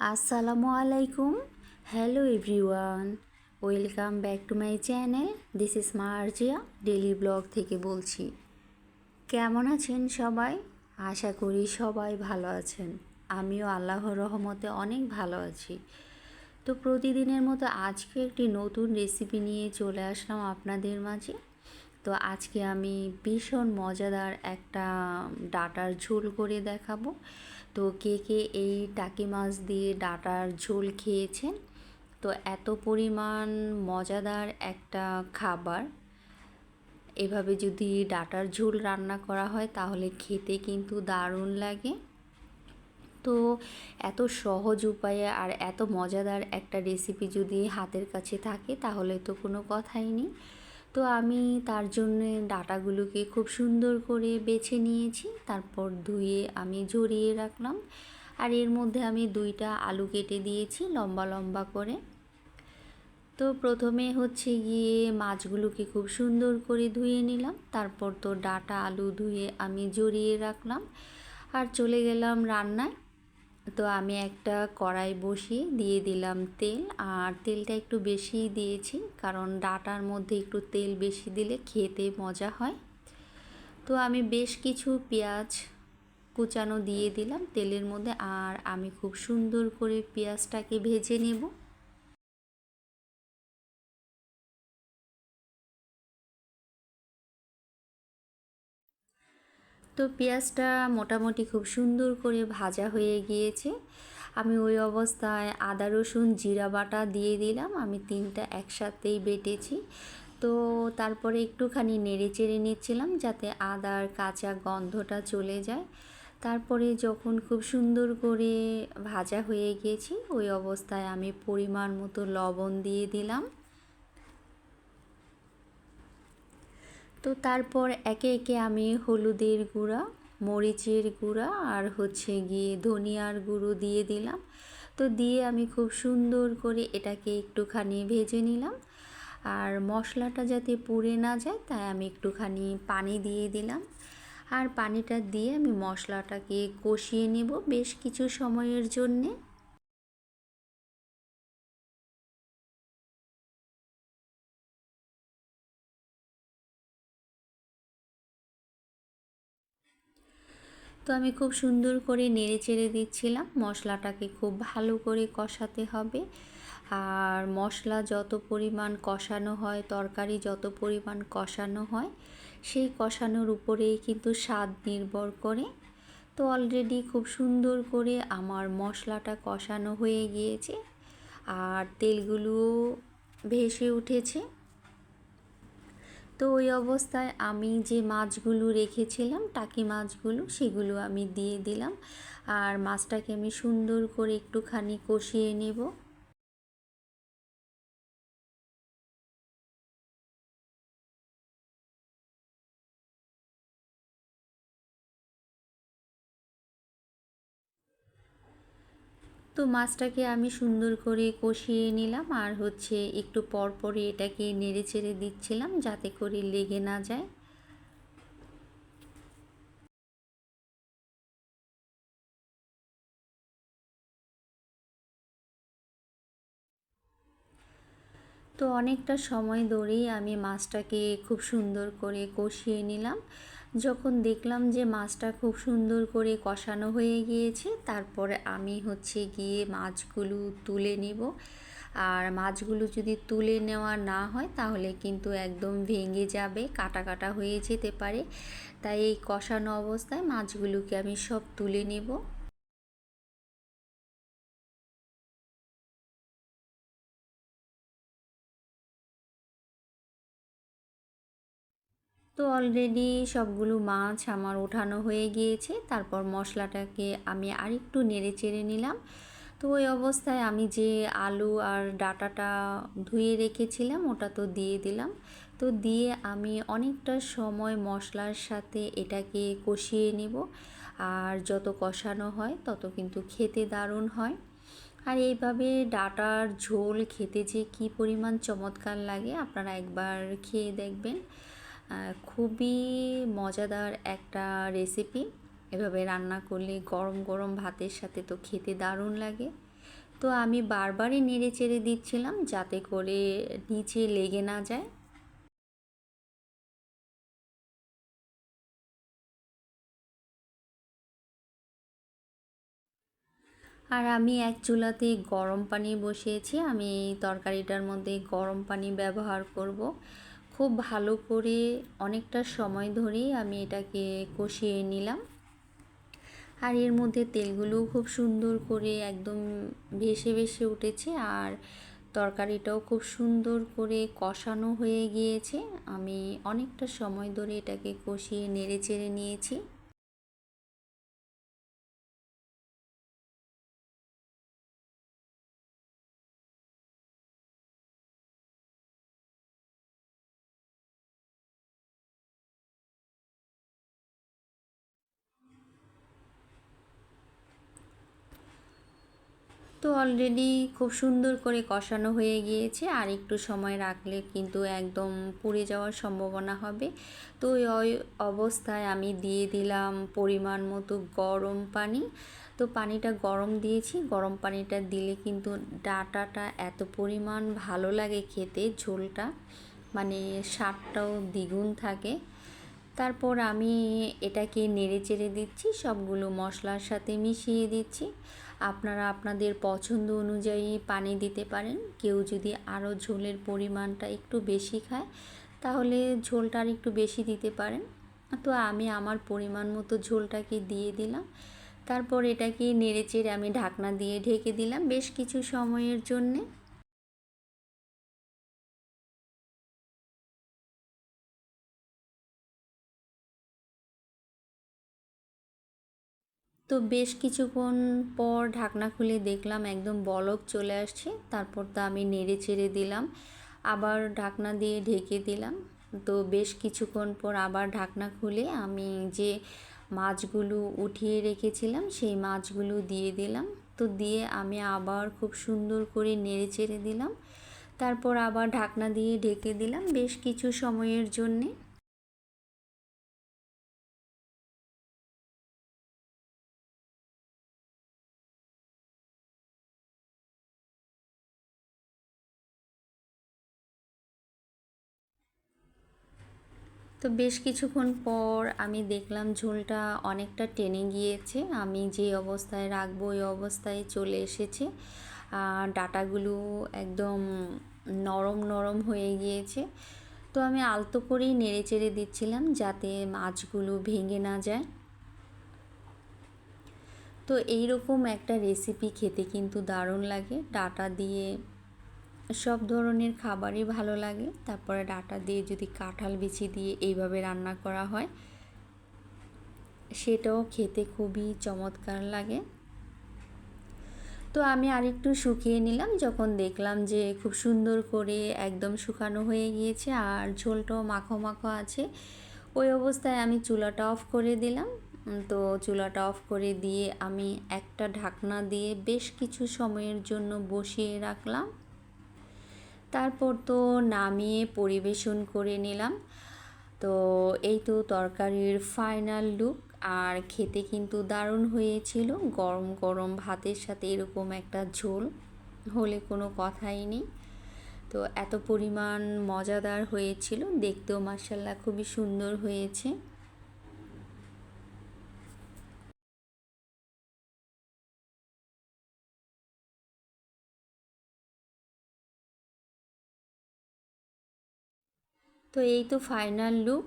আসসালামু আলাইকুম। Hello everyone welcome back to my channel this is Marzia daily blog থেকে বলছি। কেমন আছেন সবাই? আশা করি সবাই ভালো আছেন। আমিও আল্লাহর রহমতে অনেক ভালো আছি। তো প্রতিদিনের মতো আজকে একটি নতুন রেসিপি নিয়ে চলে আসলাম আপনাদের মাঝে। তো আজকে আমি ভীষণ মজাদার একটা ডাটার ঝোল করে দেখাবো। তো কে কে এই টাকি মাছ দিয়ে ডাটার ঝোল খেয়েছেন? তো এত পরিমাণ মজাদার একটা খাবার। এভাবে যদি ডাটার ঝোল রান্না করা হয় তাহলে খেতে কিন্তু দারুণ লাগে। তো এত সহজ উপায়ে আর এত মজাদার একটা রেসিপি যদি হাতের কাছে থাকে তাহলে তো কোনো কথাই নেই। তো আমি তার জন্য ডাটাগুলোকে খুব সুন্দর করে বেছে নিয়েছি, তারপর ধুয়ে আমি ঝরিয়ে রাখলাম। আর এর মধ্যে আমি দুইটা আলু কেটে দিয়েছি লম্বা লম্বা করে। তো প্রথমে হচ্ছে গিয়ে মাছগুলোকে খুব সুন্দর করে ধুয়ে নিলাম, তারপর তো ডাটা আলু ধুয়ে আমি জড়িয়ে রাখলাম। আর চলে গেলাম রান্নায়। তো আমি একটা কড়াই বসিয়ে দিয়ে দিলাম তেল, আর তেলটা একটু বেশি দিয়েছি কারণ ডাটার মধ্যে একটু তেল বেশি দিলে খেতে মজা হয়। তো আমি বেশ কিছু পেঁয়াজ কুচানো দিয়ে দিলাম তেলের মধ্যে, আর আমি খুব সুন্দর করে পেঁয়াজটাকে ভেজে নেব। তো পেঁয়াজটা মোটামুটি খুব সুন্দর করে ভাজা হয়ে গিয়েছে। আমি ওই অবস্থায় আদা, রসুন, জিরা বাটা দিয়ে দিলাম। আমি তিনটা একসাথেই বেটেছি। তো তারপরে একটুখানি নেড়ে চেড়ে নিচ্ছিলাম যাতে আদার কাঁচা গন্ধটা চলে যায়। তারপরে যখন খুব সুন্দর করে ভাজা হয়ে গিয়েছি, ওই অবস্থায় আমি পরিমাণ মতো লবণ দিয়ে দিলাম। তো তারপর একে একে আমি হলুদের গুঁড়া, মরিচের গুঁড়া আর হচ্ছে গিয়ে ধনিয়ার গুঁড়ো দিয়ে দিলাম। তো দিয়ে আমি খুব সুন্দর করে এটাকে একটুখানি ভেজে নিলাম। আর মশলাটা যাতে পুড়ে না যায়, তাই আমি একটুখানি পানি দিয়ে দিলাম। আর পানিটা দিয়ে আমি মশলাটাকে কষিয়ে নেব বেশ কিছু সময়ের জন্যে। তো আমি খুব সুন্দর করে নেড়ে চেড়ে দিচ্ছিলাম। মশলাটাকে খুব ভালো করে কষাতে হবে। আর মশলা যত পরিমাণ কষানো হয়, তরকারি যত পরিমাণ কষানো হয়, সেই কষানোর উপরেই কিন্তু স্বাদ নির্ভর করে। তো অলরেডি খুব সুন্দর করে আমার মশলাটা কষানো হয়ে গিয়েছে। আর তেলগুলোও ভেসে উঠেছে। তো ওই অবস্থায় আমি যে মাছগুলো রেখেছিলাম, টাকি মাছগুলো, সেগুলো আমি দিয়ে দিলাম। আর মাছটাকে আমি সুন্দর করে একটুখানি কষিয়ে নেব। তো মাছটাকে আমি সুন্দর করে কষিয়ে নিলাম আর হচ্ছে একটু পর পরে এটাকে নেড়ে চেড়ে দিচ্ছিলাম যাতে করে লেগে না যায়। তো অনেকটা সময় ধরেই আমি মাছটাকে খুব সুন্দর করে কষিয়ে নিলাম। যখন দেখলাম যে মাছটা খুব সুন্দর করে কষানো হয়ে গিয়েছে, তারপরে আমি হচ্ছে গিয়ে মাছগুলো তুলে নিব। আর মাছগুলো যদি তুলে নেওয়া না হয়, তাহলে কিন্তু একদম ভেঙে যাবে, কাটা কাটা হয়ে যেতে পারে। তাই এই কষানো অবস্থায় মাছগুলোকে আমি সব তুলে নেব। অলরেডি সবগুলো মাছ আমার ওঠানো হয়ে গিয়েছে। তারপর মশলাটাকে আমি আরেকটু নেড়ে চেড়ে নিলাম। তো ওই অবস্থায় আমি যে আলু আর ডাটাটা ধুয়ে রেখেছিলাম, ওটা তো দিয়ে দিলাম। তো দিয়ে আমি অনেকটা সময় মশলার সাথে এটাকে কষিয়ে নেব। আর যত কষানো হয়, তত কিন্তু খেতে দারুণ হয়। আর এইভাবে ডাটার ঝোল খেতে যে কী পরিমাণ চমৎকার লাগে, আপনারা একবার খেয়ে দেখবেন। খুবই মজাদার একটা রেসিপি এভাবে রান্না করলে গরম গরম ভাতের সাথে তো খেতে দারুণ লাগে। তো আমি বারবারই নেড়ে চেড়ে দিচ্ছিলাম যাতে করে নিচে লেগে না যায়। আর আমি এক চুলাতে গরম পানি বসিয়েছি। আমি তরকারিটার মধ্যে গরম পানি ব্যবহার করব। খুব ভালো করে অনেকটা সময় ধরেই আমি এটাকে কষিয়ে নিলাম। আর এর মধ্যে তেলগুলোও খুব সুন্দর করে একদম ভেসে ভেসে উঠেছে আর তরকারিটাও খুব সুন্দর করে কষানো হয়ে গিয়েছে। আমি অনেকটা সময় ধরে এটাকে কষিয়ে নেড়ে চেড়ে নিয়েছি। তো অলরেডি খুব সুন্দর করে কষানো হয়ে গিয়েছে। আর একটু সময় রাখলে কিন্তু একদম পুড়ে যাওয়ার সম্ভাবনা হবে। তো ওই অবস্থায় আমি দিয়ে দিলাম পরিমাণ মতো গরম পানি। তো পানিটা গরম দিয়েছি। গরম পানিটা দিলে কিন্তু ডাটাটা এত পরিমাণ ভালো লাগে খেতে, ঝোলটা। মানে স্বাদটাও দ্বিগুণ থাকে। তারপর আমি এটাকে নেড়ে চেড়ে দিচ্ছি। সবগুলো মশলার সাথে মিশিয়ে দিচ্ছি। আপনারা আপনাদের পছন্দ অনুযায়ী পানি দিতে পারেন। কেউ যদি আরও ঝোলের পরিমাণটা একটু বেশি খায়, তাহলে ঝোলটা আর একটু বেশি দিতে পারেন। তো আমি আমার পরিমাণ মতো ঝোলটাকে দিয়ে দিলাম। তারপর এটাকে নেড়ে চেড়ে আমি ঢাকনা দিয়ে ঢেকে দিলাম বেশ কিছু সময়ের জন্যে। তো বেশ কিছুক্ষণ পর ঢাকনা খুলে দেখলাম একদম বলক চলে আসছে, তারপর তো আমি নেড়ে চেড়ে দিলাম, আবার ঢাকনা দিয়ে ঢেকে দিলাম। তো বেশ কিছুক্ষণ পর আবার ঢাকনা খুলে আমি যে মাছগুলো উঠিয়ে রেখেছিলাম, সেই মাছগুলো দিয়ে দিলাম। তো দিয়ে আমি আবার খুব সুন্দর করে নেড়ে চেড়ে দিলাম, তারপর আবার ঢাকনা দিয়ে ঢেকে দিলাম বেশ কিছু সময়ের জন্যে। তো বেশ কিছুক্ষণ পর আমি দেখলাম ঝোলটা অনেকটা টেনে গিয়েছে। আমি যে অবস্থায় রাখব, ওই অবস্থায় চলে এসেছে। আর ডাটাগুলো একদম নরম নরম হয়ে গিয়েছে। তো আমি আলতো করেই নেড়ে চেড়ে দিচ্ছিলাম যাতে মাছগুলো ভেঙে না যায়। তো এই রকম একটা রেসিপি খেতে কিন্তু দারুণ লাগে। ডাটা দিয়ে সব ধরনের খাবারই ভালো লাগে। তারপরে ডাটা দিয়ে যদি কাঁঠাল বিচি দিয়ে এইভাবে রান্না করা হয়, সেটাও খেতে খুবই চমৎকার লাগে। তো আমি আরেকটু শুকিয়ে নিলাম, যখন দেখলাম যে খুব সুন্দর করে একদম শুকানো হয়ে গিয়েছে আর ঝোলটাও মাখো মাখো আছে, ওই অবস্থায় আমি চুলাটা অফ করে দিলাম। তো চুলাটা অফ করে দিয়ে আমি একটা ঢাকনা দিয়ে বেশ কিছু সময়ের জন্য বসিয়ে রাখলাম। তারপর তো নামিয়ে পরিবেশন করে নিলাম। তো এই তো তরকারির ফাইনাল লুক আর খেতে কিন্তু দারুণ হয়েছিল। গরম গরম ভাতের সাথে এরকম একটা ঝোল হলে কোনো কথাই নেই। তো এত পরিমাণ মজাদার হয়েছিল। দেখতেও মার্শাল্লাহ খুবই সুন্দর হয়েছে। তো এই তো ফাইনাল লুক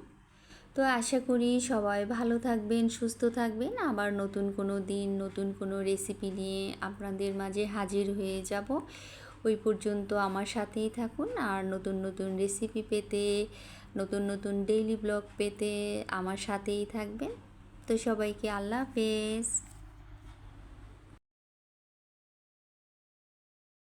তো আশা করি সবাই ভালো থাকবেন, সুস্থ থাকবেন। আবার নতুন কোনো দিন, নতুন কোনো রেসিপি নিয়ে আপনাদের মাঝে হাজির হয়ে যাব। ওই পর্যন্ত আমার সাথেই থাকুন। আর নতুন নতুন রেসিপি পেতে, নতুন নতুন ডেইলি ব্লগ পেতে আমার সাথেই থাকবেন। তো সবাইকে আল্লাহ হাফেজ।